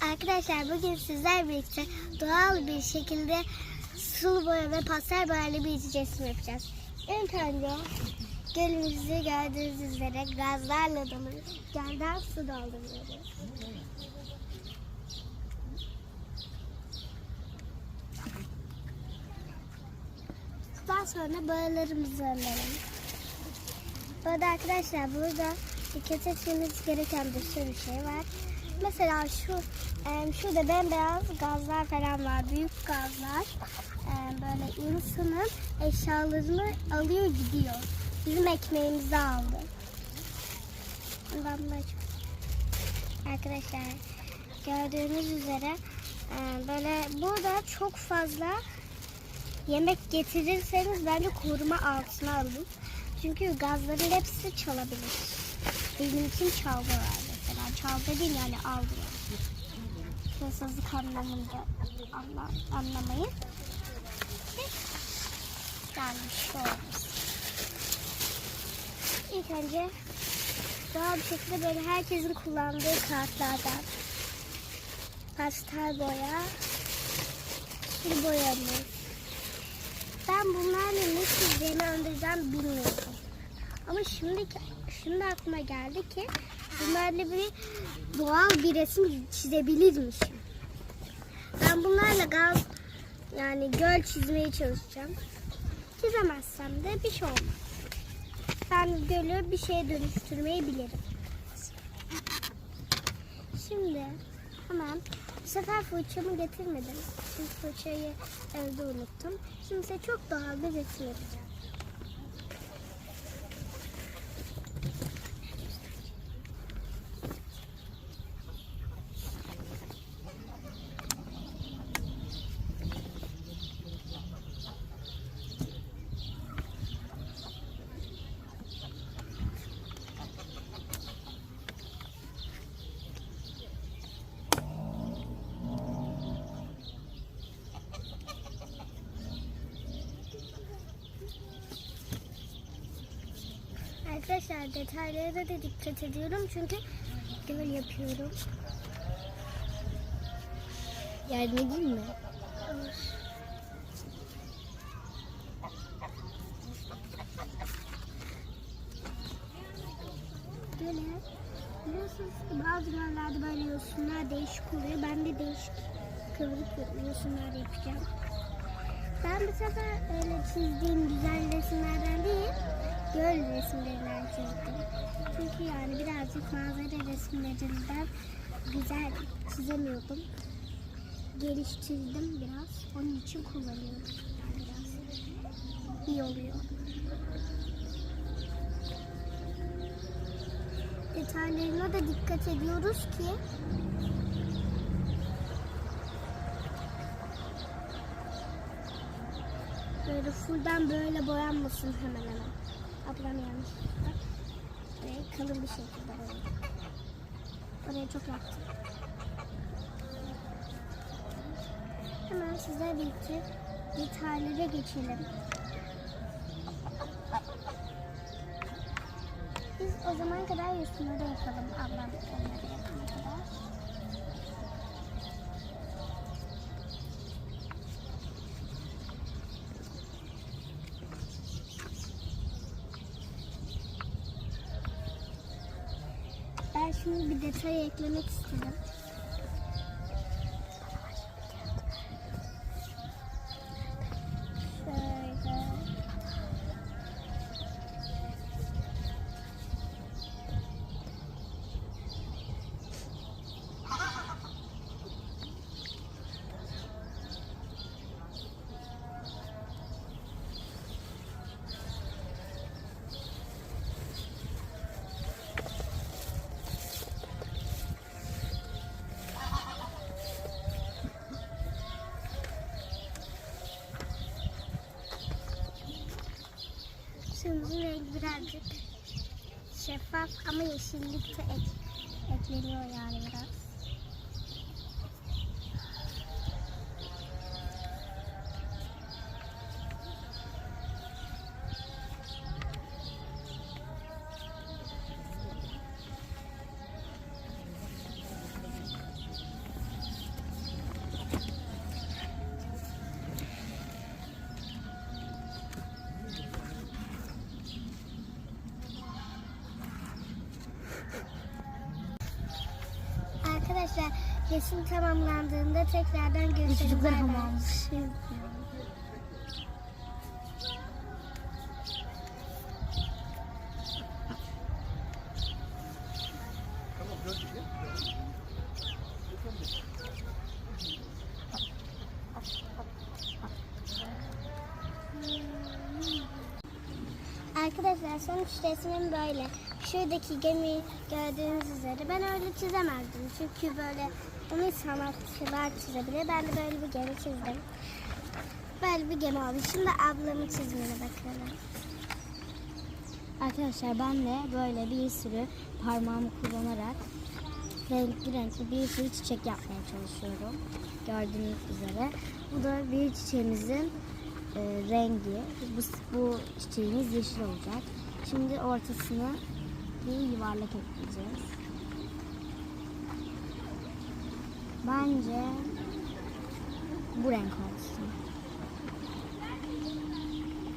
Arkadaşlar bugün sizler birlikte doğal bir şekilde sulu boya ve pastel boyayla bir iç resim yapacağız. İlk önce gölümüzü gördüğünüz üzere gazlarla dolu gölden su dolduruyoruz. Daha sonra boyalarımızı alalım. Bu arada arkadaşlar burada dikkat etmemiz gereken bir sürü şey var. Mesela şu e, şurada bembeyaz gazlar falan var. Büyük gazlar. E, böyle insanın eşyalarını alıyor gidiyor. Bizim ekmeğimizi aldı. Bunu çok- Arkadaşlar gördüğünüz üzere e, böyle burada çok fazla yemek getirirseniz bence koruma altına alın. Çünkü gazların hepsi çalabilir. Benim için çaldılar mesela. Çaldı değil yani aldılar. Hırsızlık anlamında anla, anlamayın. Yani şu. İlk önce doğal bir şekilde böyle herkesin kullandığı kartlardan pastel boya, sulu boyamız, ben bunlarla ne çizeceğimi önceden bilmiyordum. Ama şimdi şimdi aklıma geldi ki bunlarla bir doğal bir resim çizebilirmişim. Ben bunlarla gaz yani göl çizmeye çalışacağım. Çizemezsem de bir şey olmaz. Ben gölü bir şeye dönüştürmeyi bilirim. Şimdi hemen bu sefer fırçamı getirmedim. Çünkü fırçayı evde unuttum. Şimdi size çok doğal bir resim yapacağım. Arkadaşlar detaylara da dikkat ediyorum çünkü göl yapıyorum. Yardım edeyim mi? Böyle biliyorsunuz bazı yerlerde böyle yosunlar değişik oluyor. Ben de değişik kıvrık yosunlar yapacağım. Ben bu sefer öyle çizdiğim güzel resimlerden değil, göl resimlerinden çizdim. Çünkü yani birazcık manzara resimlerinden güzel çizemiyordum geliştirdim biraz. Onun için kullanıyorum. Biraz iyi oluyor. Detaylarına da dikkat ediyoruz ki böyle fullden böyle boyanmasın hemen hemen. Ablam yanlış. Ve kalın bir şekilde boyadım. Oraya çok yaktım. Hemen size birlikte detaylara geçelim. Biz o zaman kadar yosunları yapalım ablam onları yapana kadar. Bir detay eklemek istedim. Rengi birazcık şeffaf ama yeşillik de ek, ekleniyor yani biraz. Arkadaşlar resim tamamlandığında tekrardan görüşürüz. Çocuklar Bay bay. hamam. Arkadaşlar sonuç resmim böyle. Şuradaki gemiyi gördüğünüz üzere ben öyle çizemezdim. Çünkü böyle onu sanatçılar çizebilir. Ben de böyle bir gemi çizdim. Böyle bir gemi oldu. Şimdi ablamı çizmene bakalım. Arkadaşlar ben de böyle bir sürü parmağımı kullanarak renkli renkli bir sürü çiçek yapmaya çalışıyorum. Gördüğünüz üzere. Bu da bir çiçeğimizin e, rengi. Bu, bu çiçeğimiz yeşil olacak. Şimdi ortasına bir yuvarlak ekleyeceğiz. Bence bu renk olsun.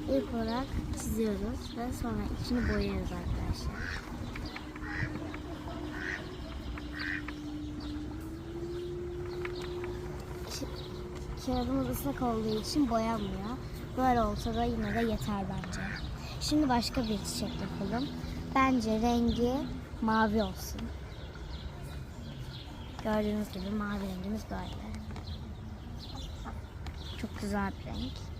İlk olarak çiziyoruz ve sonra içini boyuyoruz arkadaşlar. Kağıdımız ıslak olduğu için boyanmıyor. Böyle olsa da yine de yeter bence. Şimdi başka bir çiçek yapalım. Bence rengi mavi olsun. Gördüğünüz gibi mavi rengimiz böyle. Çok güzel bir renk.